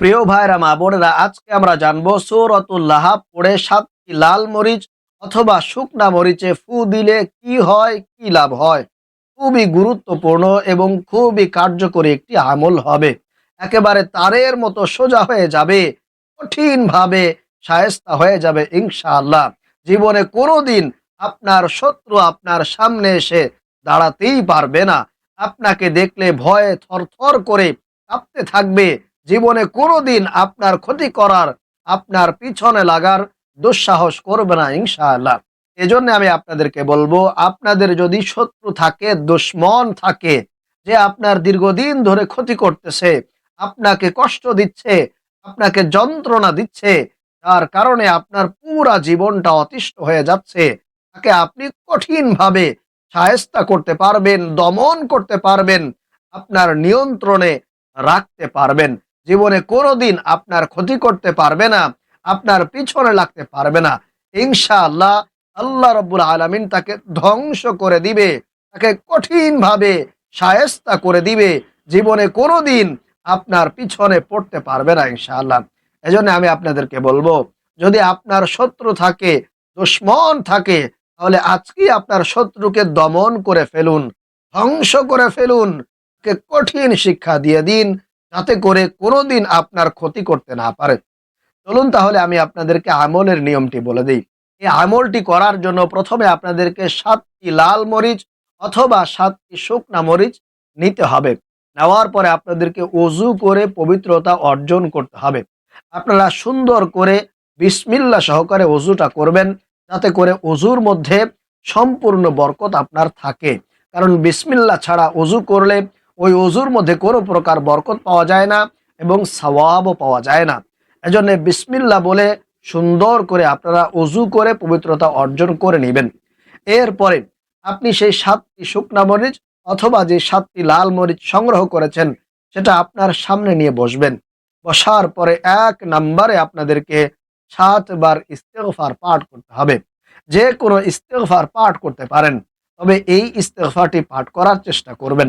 প্রিয় ভাইরা, মা বোনেরা, আজকে আমরা জানব সৌরতুল্লাহ পড়ে সাতটি লাল মরিচ অথবা শুকনা মরিচে ফু দিলে কি হয়, কি লাভ হয়? খুবই গুরুত্বপূর্ণ এবং খুবই কার্যকরী একটি আমল হবে। একেবারে তারের মতো সোজা হয়ে যাবে কঠিন ভাবে সায়স্তা হয়ে যাবে ইনশাআল্লাহ। জীবনে কোনোদিন আপনার শত্রু আপনার সামনে এসে দাঁড়াতেই পারবে না। আপনাকে দেখলে ভয়ে থরথর করে কাঁপতে থাকবে জীবনে কোনোদিন আপনার ক্ষতি করার, আপনার পিছনে লাগার দুঃসাহস করবে না, ইনশাআল্লাহ। এজন্য আমি আপনাদেরকে বলব, আপনাদের যদি শত্রু থাকে, দুশ্মন থাকে, যে আপনার দীর্ঘদিন ধরে ক্ষতি করতেছে, আপনাকে কষ্ট দিচ্ছে, আপনাকে যন্ত্রণা দিচ্ছে তার কারণে আপনার পুরা জীবনটা অতিষ্ঠ হয়ে যাচ্ছে, তাকে আপনি কঠিনভাবে সায়স্তা করতে পারবেন, দমন করতে পারবেন, আপনার নিয়ন্ত্রণে রাখতে পারবেন। জীবনে কোনোদিন আপনার ক্ষতি করতে পারবে না, আপনার পিছনে লাগতে পারবে না। ইনশাআল্লাহ আল্লাহ রব্বুল আলমিন তাকে ধ্বংস করে দিবে, তাকে কঠিনভাবে সায়স্তা করে দিবে, জীবনে কোনোদিন আপনার পিছনে পড়তে পারবে না ইনশাআল্লাহ। এজন্য আমি আপনাদেরকে বলব, যদি আপনার শত্রু থাকে, দুশ্মন থাকে, তাহলে আজকেই আপনার শত্রুকে দমন করে ফেলুন, ধ্বংস করে ফেলুন কঠিন শিক্ষা দিয়ে দিন। যাতে করে কোনোদিন আপনার ক্ষতি করতে না পারে। চলুন তাহলে আমি আপনাদেরকে আমলের নিয়মটি বলে দিই। এই আমলটি করার জন্য প্রথমে আপনাদেরকে সাতটি লাল মরিচ অথবা সাতটি শুকনা মরিচ নিতে হবে। নেওয়ার পরে আপনাদেরকে অজু করে পবিত্রতা অর্জন করতে হবে। আপনারা সুন্দর করে বিসমিল্লা সহকারে অজুটা করবেন, যাতে করে অজুর মধ্যে সম্পূর্ণ বরকত আপনার থাকে। কারণ বিসমিল্লা ছাড়া অজু করলে ওই অজুর মধ্যে কোনো প্রকার বরকত পাওয়া যায় না এবং সওয়াবও পাওয়া যায় না। এজন্য বিসমিল্লা বলে সুন্দর করে আপনারা অজু করে পবিত্রতা অর্জন করে নেবেন। এরপরে আপনি সেই সাতটি শুকনা মরিচ অথবা যে সাতটি লাল মরিচ সংগ্রহ করেছেন, সেটা আপনার সামনে নিয়ে বসবেন। বসার পরে এক নাম্বারে আপনাদেরকে সাতবার ইস্তেগফার পাঠ করতে হবে। যে কোনো ইস্তেগফার পাঠ করতে পারেন, তবে এই ইস্তেগফারটি পাঠ করার চেষ্টা করবেন।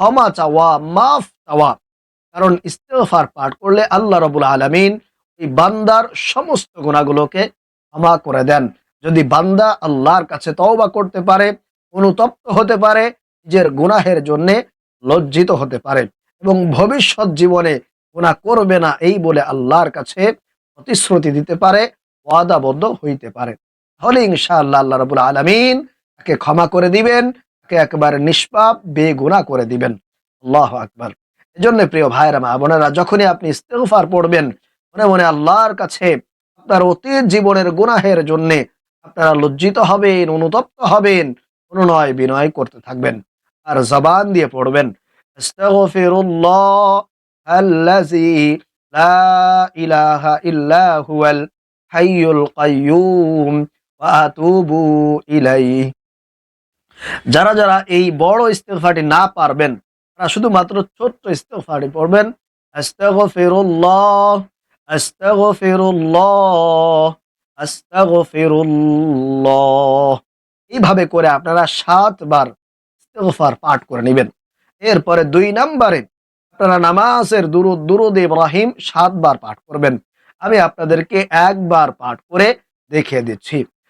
ক্ষমা চাওয়া, মাফ চাওয়া। কারণ ইস্তেফার পাঠ করলে আল্লাহ রবুল আলমিন এই বান্দার সমস্ত গুণাগুলোকে ক্ষমা করে দেন। যদি বান্দা আল্লাহর কাছে তওবা করতে পারে, অনুতপ্ত হতে পারে, নিজের গুনাহের জন্যে লজ্জিত হতে পারে এবং ভবিষ্যৎ জীবনে গুণা করবে না এই বলে আল্লাহর কাছে প্রতিশ্রুতি দিতে পারে, ওয়াদাবদ্ধ হইতে পারে। তাহলে ইনশাআল্লাহ আল্লাহ রবুল আলমিন তাকে ক্ষমা করে দিবেন। তাকে একেবারে নিষ্পাপ বেগুনা করে দিবেন। আল্লাহ আকবার। এজন্য প্রিয় ভাইরা মা বোনেরা, যখনই আপনি ইস্তেগফার পড়বেন, মনে মনে আল্লাহর কাছে আপনার অতীত জীবনের গুনাহের জন্যে আপনারা লজ্জিত হবেন, অনুতপ্ত হবেন অনুনয় বিনয় করতে থাকবেন, আর জবান দিয়ে পড়বেন ইলাহা ইল্লা হুয়াল হাইয়ুল কাইয়্যুম ওয়া আতুবু ইলাইহি। যারা যারা এই বড় ইস্তেগফারটি না পারবেন, তারা শুধুমাত্র ছোট্ট ইস্তেগফারটি পড়বেন। এইভাবে করে আপনারা সাতবার ইস্তেগফার পাঠ করে নেবেন। এরপরে দুই নম্বরে আপনারা নামাজের দুরুদ দুরুদ ইব্রাহিম সাতবার পাঠ করবেন। আমি আপনাদেরকে একবার পাঠ করে দেখিয়ে দিচ্ছি।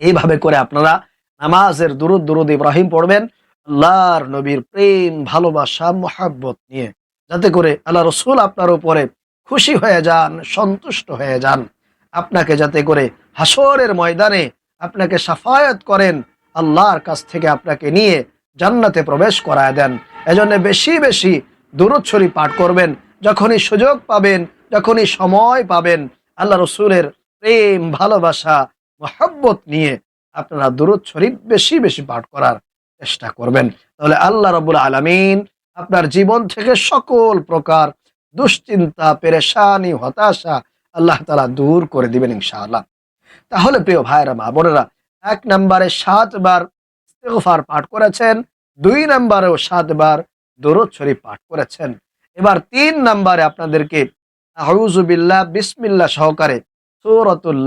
এইভাবে করে আপনারা নামাজের দুরুদ দুরুদ ইব্রাহিম পড়বেন, আল্লাহর নবীর প্রেম, ভালোবাসা, মোহাব্বত নিয়ে। যাতে করে আল্লাহ রসুল আপনার উপরে খুশি হয়ে যান, সন্তুষ্ট হয়ে যান। আপনাকে যাতে করে হাসরের ময়দানে আপনাকে সাফায়াত করেন, আল্লাহর কাছ থেকে আপনাকে নিয়ে জান্নাতে প্রবেশ করায় দেন। এজন্য বেশি বেশি দূরত শরীফ পাঠ করবেন, যখনই সুযোগ পাবেন, যখনই সময় পাবেন, আল্লাহ রসুলের প্রেম, ভালোবাসা মহাব্বত নিয়ে আপনারা দূরত শরীফ বেশি বেশি পাঠ করার চেষ্টা করবেন। তাহলে আল্লাহ রবুল আলমিন আপনার জীবন থেকে সকল প্রকার দুশ্চিন্তা, পেরেশানি, হতাশা আল্লাহ তালা দূর করে দিবেন ইনশাআল্লাহ। তাহলে প্রিয় ভাইরা মা বোনেরা, এক নম্বরে সাতবার ইস্তেগফার পাঠ করেছেন, দুই নম্বরেও সাতবার দরুদ শরীফ পাঠ করেছেন। এবার তিন নম্বরে আপনাদেরকে আউজুবিল্লাহ বিসমিল্লাহ সহকারে সূরাতুল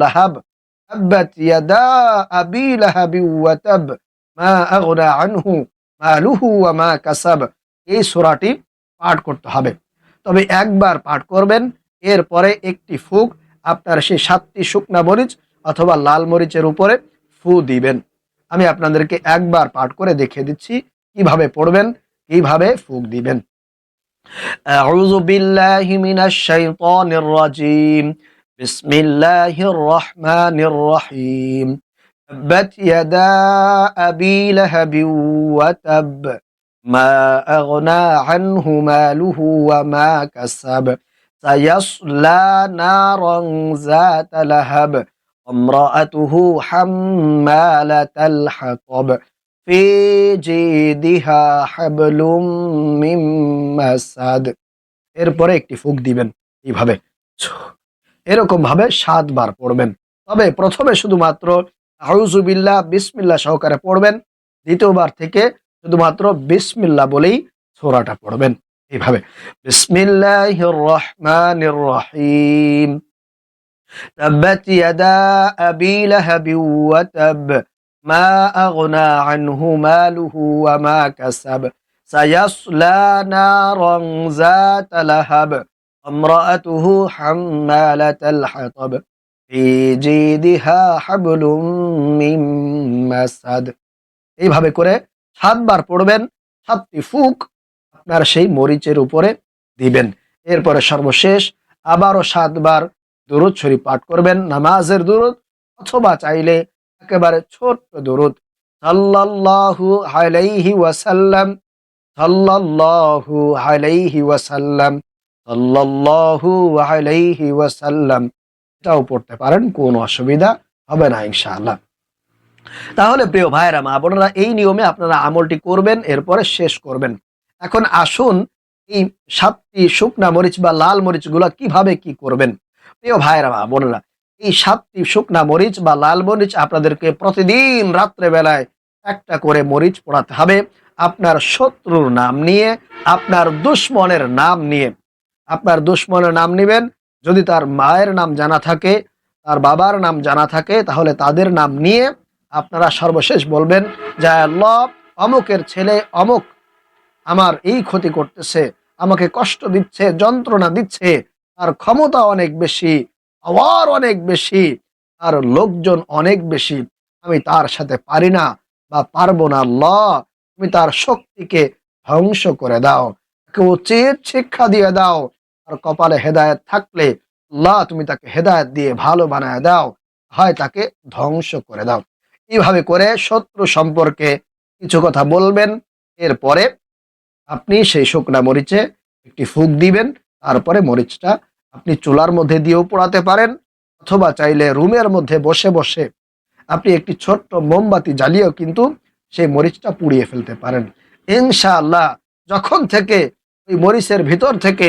লাহাব তাব্বাত ইয়াদা আবি লাহাবি ওয়া তাব মা আগনা আনহু মালুহু ওয়া মা কাসাব এই সূরাটি পাঠ করতে হবে তবে একবার পাঠ করবেন এরপরে একটি ফুক আপনার সেই সাতটি শুকনা মরিচ অথবা লাল মরিচের উপরে ফু দিবেন আমি আপনাদেরকে একবার পাঠ করে দেখিয়ে দিচ্ছি কিভাবে পড়বেন কিভাবে ফুক দিবেন أعوذ بالله من الشيطان الرجيم بسم الله الرحمن الرحيم تبت يدا أبي لهب وتب ما أغنى عنه ماله وما كسب سيصلى نارا ذات لهب امرأته حمالة الحطب في جيدها حبل من مسد এরপরে একটি ফুক দিবেন এইভাবে এরকম ভাবে সাতবার পড়বেন তবে প্রথমে শুধুমাত্র আউজুবিল্লাহ বিসমিল্লাহ সহকারে পড়বেন দ্বিতীয়বার থেকে শুধুমাত্র বিসমিল্লাহ বলেই সোরাটা পড়বেন এইভাবে বিসমিল্লাহির রহমানির রহিম تبت يدا أبي لهب وتب ما أغنى عنه ماله وما كسب سيصلى نارا ذات لهب امرأته حمالة الحطب في جيدها حبل من مسد এইভাবে করে সাতবার পড়বেন সাতটি ফুক আপনার সেই মরিচের উপরে দিবেন এরপরে সর্বশেষ আবারও সাতবার দুরুদ শরীফ পাঠ করবেন নামাজের দুরুদ অথবা চাইলে একেবারে ছোট্ট দুরুদ সাল্লাল্লাহু আলাইহি ওয়াসাল্লাম সাল্লাল্লাহু আলাইহি ওয়াসাল্লাম ওয়াসাল্লাম। এটাও পড়তে পারেন, কোনো অসুবিধা হবে না, ইনশাআল্লাহ। তাহলে প্রিয় ভাইরা মা বোনেরা, এই নিয়মে আপনারা আমলটি করবেন, এরপরে শেষ করবেন। এখন আসুন এই সাতটি শুকনা মরিচ বা লাল মরিচগুলো কীভাবে কি করবেন? প্রিয় ভাইরা মা বোনেরা, এই সাতটি শুকনা মরিচ বা লাল মরিচ আপনাদেরকে প্রতিদিন রাত্রে বেলায় একটা করে মরিচ পড়াতে হবে। আপনার শত্রুর নাম নিয়ে, আপনার দুশ্মনের নাম নিয়ে। আপনার দুশ্মনের নাম নেবেন। যদি তার মায়ের নাম জানা থাকে, তার বাবার নাম জানা থাকে, তাহলে তাদের নাম নিয়ে আপনারা সর্বশেষ বলবেন, যে আল্লাহ, অমুকের ছেলে অমুক আমার এই ক্ষতি করতেছে, আমাকে কষ্ট দিচ্ছে, যন্ত্রণা দিচ্ছে, তার ক্ষমতা অনেক বেশি, পাওয়ার অনেক বেশি, তার লোকজন অনেক বেশি, আমি তার সাথে পারি না বা পারব না, আল্লাহ, তুমি তার শক্তিকে ধ্বংস করে দাও, তাকে উচিত শিক্ষা দিয়ে দাও আর কপালে হেদায়েত থাকলে আল্লাহ তুমি তাকে হেদায়েত দিয়ে ভালো বানায় দাও, হয় তাকে ধ্বংস করে দাও। এইভাবে করে শত্রু সম্পর্কে কিছু কথা বলবেন, এরপরে আপনি সেই শুকনা মরিচে একটি ফুক দিবেন, তারপরে মরিচটা আপনি চুলার মধ্যে দিয়েও পোড়াতে পারেন, অথবা চাইলে রুমের মধ্যে বসে বসে আপনি একটি ছোট্ট মোমবাতি জ্বালিয়েও কিন্তু সেই মরিচটা পুড়িয়ে ফেলতে পারেন। ইনশাআল্লাহ, যখন থেকে ওই মরিচের ভিতর থেকে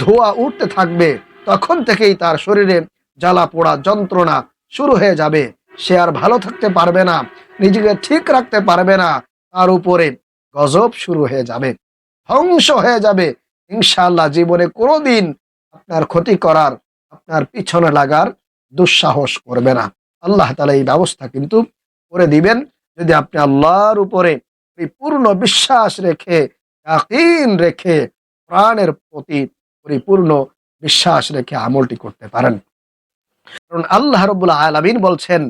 ধোঁয়া উঠতে থাকবে, তখন থেকেই তার শরীরে জ্বালা পোড়া যন্ত্রণা শুরু হয়ে যাবে। সে আর ভালো থাকতে পারবে না, নিজেকে ঠিক রাখতে পারবে না, তার উপরে গজব শুরু হয়ে যাবে, ধ্বংস হয়ে যাবে। ইনশাআল্লাহ জীবনে কোনোদিন আপনার ক্ষতি করার, আপনার পিছনে লাগার দুঃসাহস করবে না। আল্লাহ তালা এই ব্যবস্থা কিন্তু করে দিবেন, যদি আপনি আল্লাহর উপরে পূর্ণ বিশ্বাস রেখে রেখে প্রাণের প্রতি পরিপূর্ণ বিশ্বাস রেখে আমলটি করতে পারেন। কারণ আল্লাহ রবুল্লা আলমিন বলছেন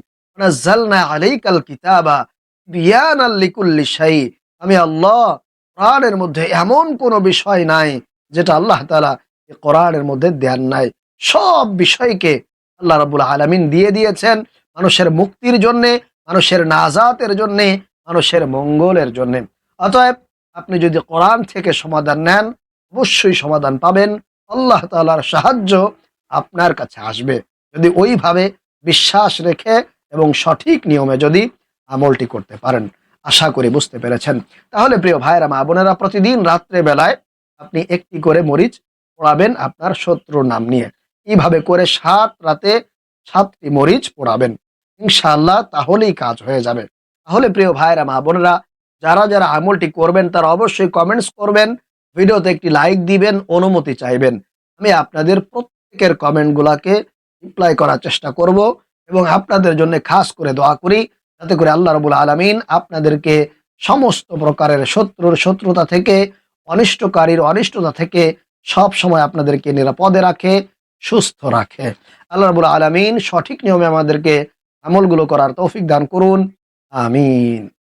কিতাবা শাই আমি আল্লাহ প্রাণের মধ্যে এমন কোনো বিষয় নাই যেটা আল্লাহ তালা কোরআনের মধ্যে দেন নাই। সব বিষয়কে আল্লাহ রাবুল আলমিন দিয়ে দিয়েছেন মানুষের মুক্তির জন্যে, মানুষের নাজাতের জন্যে, মানুষের মঙ্গলের জন্যে। অতএব আপনি যদি কোরআন থেকে সমাধান নেন অবশ্যই সমাধান পাবেন। আল্লাহ তাআলার সাহায্য আপনার কাছে আসবে। যদি ওইভাবে বিশ্বাস রেখে এবং সঠিক নিয়মে যদি আমলটি করতে পারেন, আশা করি বুঝতে পেরেছেন। তাহলে প্রিয় ভাইয়েরা, মা বোনেরা, প্রতিদিন রাত্রে বেলায় আপনি একটি করে মরিচ পোড়াবেন আপনার শত্রুর নাম নিয়ে। এইভাবে করে সাত রাতে সাতটি মরিচ পোড়াবেন। ইনশাআল্লাহ তাহলেই কাজ হয়ে যাবে। তাহলে প্রিয় ভাইয়েরা, মা বোনেরা, যারা যারা আমলটি করবেন, তারা অবশ্যই কমেন্টস করবেন। ভিডিওতে একটি লাইক দিবেন, অনুমতি চাইবেন। আমি আপনাদের প্রত্যেকের কমেন্টগুলোকে রিপ্লাই করার চেষ্টা করব এবং আপনাদের জন্য খাস করে দোয়া করি যাতে করে আল্লাহ রবুল আলমিন আপনাদেরকে সমস্ত প্রকারের শত্রুর শত্রুতা থেকে, অনিষ্টকারীর অনিষ্টতা থেকে সব সময় আপনাদেরকে নিরাপদে রাখে, সুস্থ রাখে। আল্লাহ রবুল আলমিন সঠিক নিয়মে আমাদেরকে আমলগুলো করার তৌফিক দান করুন। আমিন।